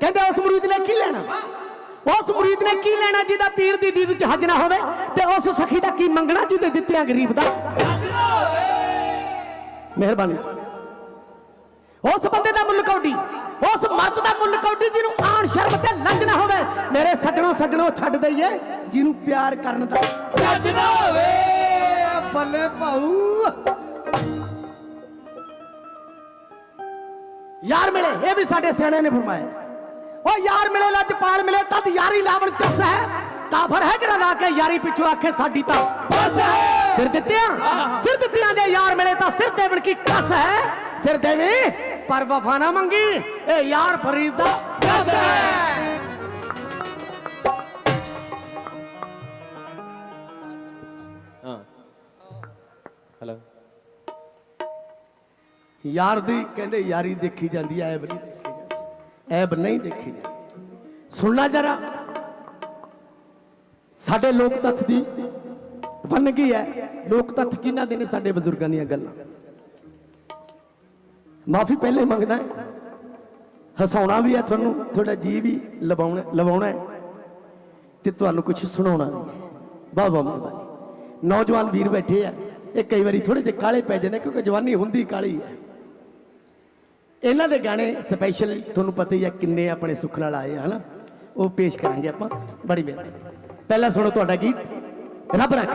ਕਹਿੰਦੇ ਉਸ ਮੁਰੀਦ ਨੇ ਕੀ ਲੈਣਾ? ਉਸ ਮੁਰੀਦ ਨੇ ਕੀ ਲੈਣਾ ਜਿਹਦਾ ਪੀਰ ਦੀ ਦੀਦ ਚ ਹੱਜ ਨਾ ਹੋਵੇ? ਤੇ ਉਸ ਸਖੀ ਦਾ ਕੀ ਮੰਗਣਾ ਜਿਹਦੇ ਦਿੱਤਿਆਂ ਗਰੀਬ ਦਾ? ਮਿਹਰਬਾਨੀ। ਉਸ ਬੰਦੇ ਦਾ ਮੁੱਲ ਕੌਡੀ ਉਸ ਮਰਦ ਦਾ ਮੁੱਲ ਕੌਡੀ ਜਿਹਨੂੰ ਆਣ ਸ਼ਰਮ ਤੇ ਲੰਜ ਨਾ ਹੋਵੇ ਮੇਰੇ ਸੱਜਣੋ ਸੱਜਣੋ ਛੱਡ ਦਈਏ ਜਿਹਨੂੰ ਪਿਆਰ ਕਰਨ ਦਾ। ਚੱਜ ਨਾ ਹੋਵੇ ਬੱਲੇ ਭਾਊ। ਯਾਰ ਮਿਲੇ ਇਹ ਵੀ ਸਾਡੇ ਸਿਆਣੇ ਨੇ ਫਰਮਾਇਆ। ਉਹ ਯਾਰ ਮਿਲੇ ਲੱਜਪਾਲ ਮਿਲੇ ਤਦ ਯਾਰੀ ਲਾਵਣ ਚੱਸ ਹੈ। ਕਾਫਰ ਹੈ ਜਿਹੜਾ ਲਾ ਕੇ ਯਾਰੀ ਪਿੱਛੋਂ ਆਖੇ ਸਾਡੀ ਤਾਂ। ਬਸ ਹੈ। ਸਿਰ ਦਿੱਤਿਆਂ? ਸਿਰ ਦਿੱਤਿਆਂ ਦੇ ਯਾਰ ਮਿਲੇ ਤਾਂ ਸਿਰ ਦੇਵਣ ਕੀ ਕਸ ਹੈ? ਸਿਰ ਦੇਵੀ ਪਰ ਵਫਾ ਨਾ ਮੰਗੀ। ਇਹ ਯਾਰ ਫਰੀਦ ਦਾ ਕਸ ਹੈ। ਹਾਂ। ਹੈਲੋ ਯਾਰ ਦੀ ਕਹਿੰਦੇ ਯਾਰੀ ਦੇਖੀ ਜਾਂਦੀ ਐ ਜਾਂਦੀ ਐਬ ਨਹੀਂ ਦੇਖੀ ਸੁਣਨਾ ਜਰਾ ਸਾਡੇ ਲੋਕ ਤੱਥ ਦੀ ਵੰਨਗੀ ਹੈ ਲੋਕ ਤੱਥ ਕਿਹਨਾਂ ਦੇ ਨੇ ਸਾਡੇ ਬਜ਼ੁਰਗਾਂ ਦੀਆਂ ਗੱਲਾਂ ਮਾਫੀ ਪਹਿਲੇ ਮੰਗਦਾ ਹਸਾਉਣਾ ਵੀ ਹੈ ਤੁਹਾਨੂੰ ਤੁਹਾਡਾ ਜੀ ਵੀ ਲਵਾਉਣਾ ਲਵਾਉਣਾ ਹੈ ਤੇ ਤੁਹਾਨੂੰ ਕੁਝ ਸੁਣਾਉਣਾ ਵੀ ਹੈ ਵਾਹ ਵਾਹ ਮਿਹਰਬਾਨੀ ਨੌਜਵਾਨ ਵੀਰ ਬੈਠੇ ਆ ਇਹ ਕਈ ਵਾਰੀ ਥੋੜੇ ਜਿਹੇ ਕਾਲੇ ਪੈ ਜਾਂਦੇ ਕਿਉਂਕਿ ਜਵਾਨੀ ਹੁੰਦੀ ਕਾਲੀ ਹੈ ਇਹਨਾਂ ਦੇ ਗਾਣੇ ਸਪੈਸ਼ਲ ਤੁਹਾਨੂੰ ਪਤਾ ਹੀ ਆ ਕਿੰਨੇ ਆਪਣੇ ਸੁੱਖ ਨਾਲ ਆਏ ਆ, ਹਨਾ? ਉਹ ਪੇਸ਼ ਕਰਾਂਗੇ ਆਪਾਂ ਬੜੀ ਮਿਹਰਬਾਨੀ। ਪਹਿਲਾਂ ਸੁਣੋ ਤੁਹਾਡਾ ਗੀਤ ਰੱਬ ਰੱਖ।